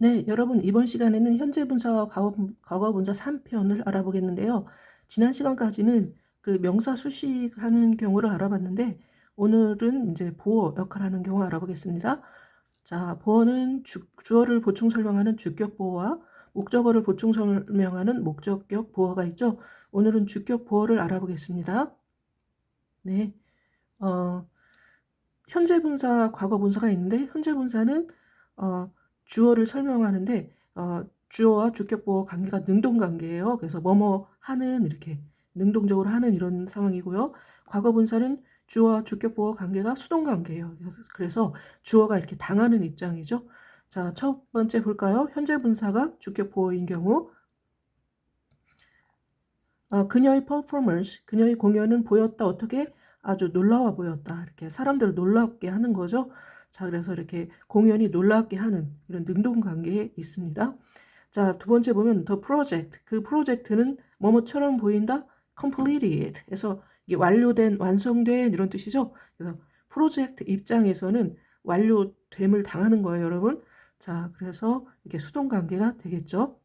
네, 여러분 이번 시간에는 현재 분사와 과거, 분- 과거 분사 3편을 알아보겠는데요. 지난 시간까지는 그 명사 수식하는 경우를 알아봤는데 오늘은 이제 보어 역할하는 경우 알아보겠습니다. 자, 보어는 주, 주어를 보충 설명하는 주격 보어와 목적어를 보충 설명하는 목적격 보어가 있죠. 오늘은 주격 보어를 알아보겠습니다. 네, 어, 현재 분사, 과거 분사가 있는데 현재 분사는 어, 주어를 설명하는데 어, 주어와 주격 보어 관계가 능동 관계예요. 그래서 뭐뭐 하는 이렇게 능동적으로 하는 이런 상황이고요. 과거 분사는 주어와 주격 보어 관계가 수동 관계예요. 그래서- 주어가 이렇게 당하는 입장이죠. 자, 첫 번째 볼까요? 현재 분사가 주격 보어인 경우 어, 그녀의 퍼포먼스, 그녀의 공연은 보였다. 어떻게? 아주 놀라워 보였다. 이렇게 사람들을 놀랍게 하는 거죠. 자, 그래서 이렇게 공연이 놀랍게 하는 이런 능동 관계에 있습니다. 자, 두 번째 보면 the project. 그 프로젝트는 뭐뭐처럼 보인다. completed. 해서 이게 완료된, 완성된 이런 뜻이죠. 그래서 프로젝트 입장에서는 완료됨을 당하는 거예요, 여러분. 자, 그래서 이게 수동 관계가 되겠죠.